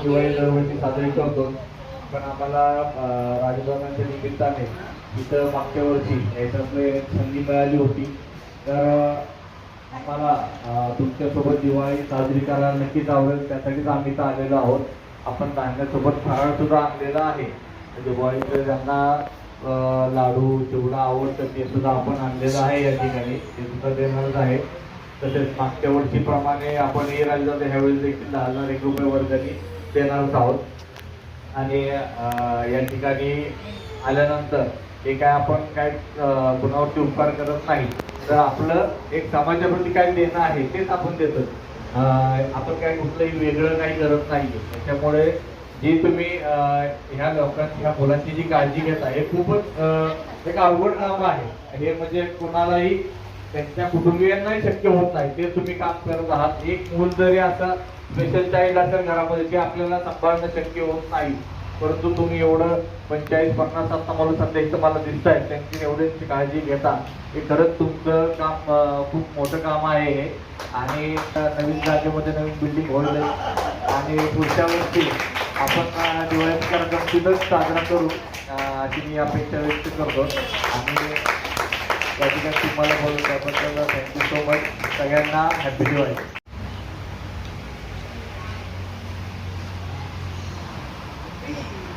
साजरी करतो. पण आम्हाला राजभवनाच्या निमित्ताने इथं मागच्या वर्षी याच्यातले संधी मिळाली होती. तर आम्हाला तुमच्यासोबत दिवाळी साजरी करायला नक्कीच आवडेल. त्यासाठीच आम्ही इथं आलेलो आहोत. आपण धान्यासोबत फराळ सुद्धा आणलेला आहे. दिवाळीचं ज्यांना लाडू चिवडा आवडतं ते सुद्धा आपण आणलेलं आहे या ठिकाणी. ते सुद्धा देणारच आहे. तसेच मागच्या वर्षीप्रमाणे आपण हे राजधानी ह्यावेळेस देखील दहा हजार एक रुपये वर्गणी देणारच आहोत आणि या ठिकाणी आल्यानंतर हे काय आपण काय कुणावरती उपकार करत नाही. तर आपलं एक समाजाप्रती काय देणं आहे तेच आपण देतो आपण काय कुठलंही वेगळं काही करत नाही त्याच्यामुळे जी तुम्ही ह्या लोकांची ह्या मुलांची जी काळजी घेता हे खूपच एक अवघड काम आहे. हे म्हणजे कोणालाही त्यांच्या कुटुंबियांनाही शक्य होत नाही. ते तुम्ही काम करत आहात. एक मूल जरी असा स्पेशल चाईल्ड असेल घरामध्ये ते आपल्याला सांभाळणं शक्य होत नाही. परंतु तुम्ही एवढं पंचेचाळीस पन्नास आता मला सध्या इथं मला दिसत आहे त्यांची एवढ्यांची काळजी घेता. हे खरंच तुमचं काम खूप मोठं काम आहे हे. आणि नवीन जागेमध्ये नवीन बिल्डिंग होईल. आणि पुढच्या वर्षी आपण दिवाळीत दिवाळीचा तिथंच साजरा करू. अशी मी अपेक्षा व्यक्त करतो. आणि त्या ठिकाणी तुम्हाला बोलू त्याबद्दल थँक्यू सो मच सगळ्यांना हॅपी दिवाळी. baby.